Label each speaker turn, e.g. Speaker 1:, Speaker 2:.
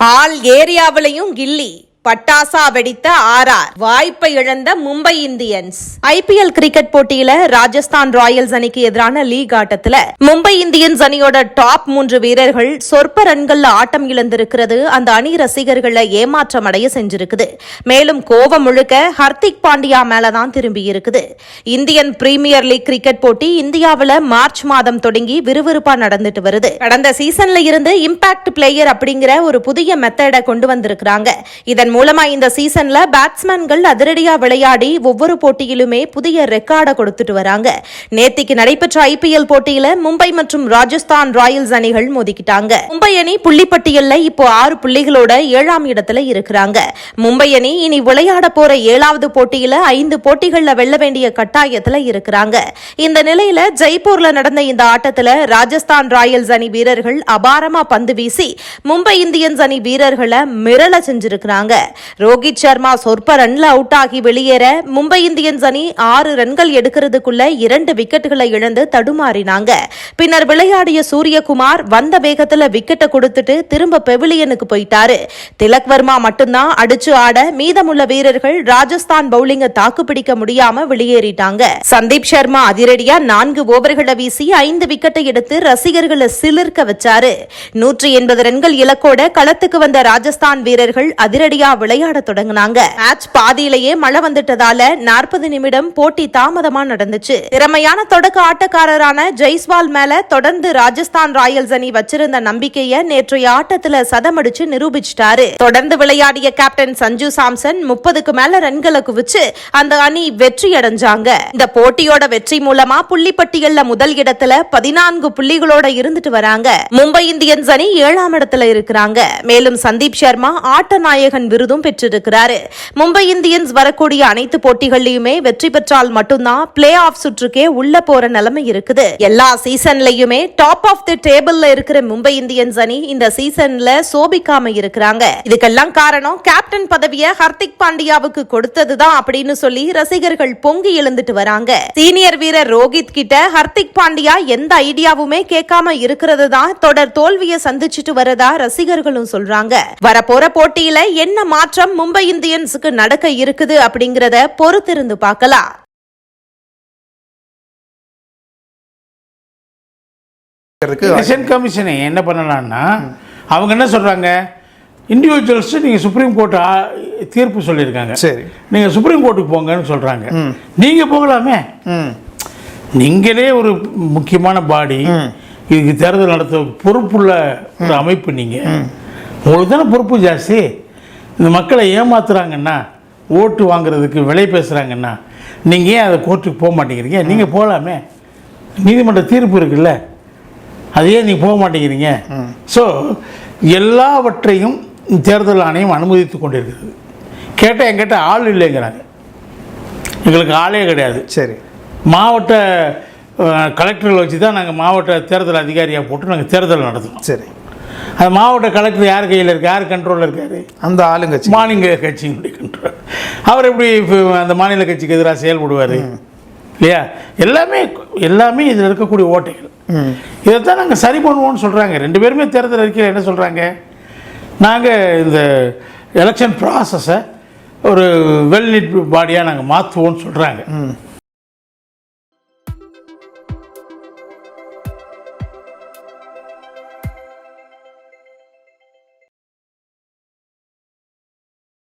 Speaker 1: All ஏரியாவிலையும் கில்லி பட்டாசா வெடித்த RR வாய்ப்பை இழந்த மும்பை இந்தியன்ஸ். ஐபிஎல் கிரிக்கெட் போட்டியில ராஜஸ்தான் ராயல்ஸ் அணிக்கு எதிரான லீக் ஆட்டத்துல மும்பை இந்தியன்ஸ் அணியோட டாப் மூன்று வீரர்கள் சொற்ப ரன்கள்ல ஆட்டம் இழந்திருக்கிறது. அந்த அணி ரசிகர்களை ஏமாற்றம் அடைய செஞ்சிருக்குது. மேலும் கோவம் முழுக்க ஹர்திக் பாண்டியா மேலதான் திரும்பி இருக்குது இந்தியன் பிரீமியர் லீக் கிரிக்கெட் போட்டி இந்தியாவுல மார்ச் மாதம் தொடங்கி விறுவிறுப்பா நடந்துட்டு வருது. கடந்த சீசன்ல இருந்து இம்பாக்ட் பிளேயர் அப்படிங்கிற ஒரு புதிய மெத்தடை கொண்டு வந்திருக்கிறாங்க. இதன் மூலமா இந்த சீசன்ல பேட்ஸ்மேன்கள் அதிரடியா விளையாடி ஒவ்வொரு போட்டியிலுமே புதிய ரெக்கார்டை கொடுத்துட்டு வராங்க. நேத்திக்கு நடைபெற்ற ஐபிஎல் போட்டியில மும்பை மற்றும் ராஜஸ்தான் ராயல்ஸ் அணிகள் மோதிக்கிட்டாங்க. மும்பை அணி புள்ளிப்பட்டியல்ல இப்போ ஆறு புள்ளிகளோட ஏழாம் இடத்துல இருக்கிறாங்க. மும்பை அணி இனி விளையாட போற ஏழாவது போட்டியில ஐந்து போட்டிகள்ல வெல்ல வேண்டிய கட்டாயத்துல இருக்கிறாங்க. இந்த நிலையில ஜெய்ப்பூர்ல நடந்த இந்த ஆட்டத்துல ராஜஸ்தான் ராயல்ஸ் அணி வீரர்கள் அபாரமா பந்து வீசி மும்பை இந்தியன்ஸ் அணி வீரர்களை மிரள செஞ்சிருக்கிறாங்க. ரோஹித் சர்மா சொற்ப ரன்ல அவுட் ஆகி வெளியேற மும்பை இந்தியன்ஸ் அணி ஆறு ரன்கள் எடுக்கிறதுக்குள்ள இரண்டு விக்கெட்டுகளை இழந்து தடுமாறினாங்க. பின்னர் விளையாடிய சூரியகுமார் வந்த வேகத்துல விக்கெட்டை கொடுத்துட்டு திரும்ப பெவிலியனுக்கு போயிட்டாரு. திலக் வர்மா மட்டும்தான் அடிச்சு ஆட மீதமுள்ள வீரர்கள் ராஜஸ்தான் பவுலிங்க தாக்குப்பிடிக்க முடியாம வெளியேறிட்டாங்க. சந்தீப் சர்மா அதிரடியா நான்கு ஓவர்களை வீசி ஐந்து விக்கெட்டை எடுத்து ரசிகர்களை சிலிர்க்க வச்சாரு. நூற்றி எண்பது ரன்கள் இலக்கோட களத்துக்கு வந்த ராஜஸ்தான் வீரர்கள் அதிரடியா இந்தியா விளையாட தொடங்கினாங்க. மேட்ச் பாதியிலேயே மழை வந்துட்டதால நாற்பது நிமிடம் போட்டி தாமதமா நடந்துச்சு. திறமையான தொடக்க ஆட்டக்காரரான ஜெய்ஸ்வால் மேல தொடர்ந்து ராஜஸ்தான் ராயல்ஸ் அணி வச்சிருந்த நம்பிக்கைய நேற்றைய ஆட்டத்துல சதமடிச்சு நிரூபிச்சிட்டாரு. தொடர்ந்து விளையாடிய கேப்டன் சஞ்சு சாம்சன் முப்பதுக்கு மேல ரன்களை குவிச்சு அந்த அணி வெற்றி அடைஞ்சாங்க. இந்த போட்டியோட வெற்றி மூலமா புள்ளிப்பட்டியல்ல முதல் இடத்துல பதினான்கு புள்ளிகளோட இருந்துட்டு வராங்க. மும்பை இந்தியன்ஸ் அணி ஏழாம் இடத்துல இருக்கிறாங்க. மேலும் சந்தீப் சர்மா ஆட்ட நாயகன் விருதும் பெற்றிருக்கிறார். மும்பை இந்தியன்ஸ் வரக்கூடிய அனைத்து போட்டிகள்லயுமே வெற்றி பெற்றால் மட்டும்தான் பிளே ஆஃப் சுற்றுக்கே உள்ள போற நிலைமை இருக்குது. எல்லா சீசன்லயுமே டாப் ஆஃப் தி டேபிள்ல இருக்கிற மும்பை இந்தியன்ஸ் அணி இந்த சீசன்ல சோபிக்காம இருக்கிறாங்க. இதுக்கெல்லாம் காரணம் கேப்டன் பதவியை ஹர்திக் பாண்டியாவுக்கு கொடுத்ததுதான் அப்படின்னு சொல்லி ரசிகர்கள் பொங்கி எழுந்துட்டு வராங்க. சீனியர் வீரர் ரோஹித் கிட்ட ஹர்திக் பாண்டியா எந்த ஐடியாவுமே கேட்காம இருக்கிறது தான் தொடர் தோல்வியை சந்திச்சுட்டு வரதா ரசிகர்களும் சொல்றாங்க. வரப்போற போட்டியில என்ன மாற்றம் மும்பை இந்தியன்ஸுக்கு நடக்க இருக்குது அப்படிங்கறத பொறுத்திருந்து பார்க்கலாம்.
Speaker 2: எலெக்ஷன் கமிஷனை என்ன பண்ணலாம்னா அவங்க என்ன சொல்கிறாங்க இண்டிவிஜுவல்ஸ் நீங்கள் சுப்ரீம் கோர்ட் தீர்ப்பு சொல்லியிருக்காங்க.
Speaker 3: சரி.
Speaker 2: நீங்கள் சுப்ரீம் கோர்ட்டுக்கு போங்கன்னு சொல்கிறாங்க நீங்கள் போகலாமே? நீங்களே ஒரு முக்கியமான பாடி இதுக்கு தேர்தல் நடத்த பொறுப்புள்ள ஒரு அமைப்பு நீங்கள் உங்களுக்கு தானே பொறுப்பு ஜாஸ்தி? இந்த மக்களை ஏமாத்துறாங்கன்னா ஓட்டு வாங்குறதுக்கு விலை பேசுகிறாங்கன்னா நீங்கள் ஏன் அதை கோர்ட்டுக்கு போக மாட்டேங்கிறீங்க? நீங்கள் போகலாமே? நீதிமன்ற தீர்ப்பு இருக்குல்ல. அது ஏன் நீங்கள் போக மாட்டேங்கிறீங்க. ஸோ எல்லாவற்றையும் தேர்தல் ஆணையம் அனுமதித்து கொண்டிருக்கிறது. கேட்டால் என்கிட்ட ஆள் இல்லைங்கிறாங்க. எங்களுக்கு ஆளே கிடையாது.
Speaker 3: சரி.
Speaker 2: மாவட்ட கலெக்டர்களை வச்சு தான் நாங்கள் மாவட்ட தேர்தல் அதிகாரியாக போட்டு நாங்கள் தேர்தல் நடத்துகிறோம்
Speaker 3: சரி.
Speaker 2: அந்த மாவட்ட கலெக்டர் யார் கையில் இருக்கு? யார் கண்ட்ரோலில் இருக்காரு?
Speaker 3: அந்த ஆளுங்கட்சி.
Speaker 2: மாநில கட்சியினுடைய கண்ட்ரோல் அவர் எப்படி அந்த மாநில கட்சிக்கு எதிராக செயல்படுவார்? இல்லையா? எல்லாமே எல்லாமே இதில் இருக்கக்கூடிய ஓட்டைகள். இதைத்தான் நாங்கள் சரி பண்ணுவோம்னு சொல்கிறாங்க ரெண்டு பேருமே தேர்தல் அறிக்கையில் என்ன சொல்கிறாங்க நாங்கள் இந்த எலெக்ஷன் ப்ராசஸை ஒரு வெல் நிட் பாடியாக நாங்கள் மாற்றுவோம்னு சொல்கிறாங்க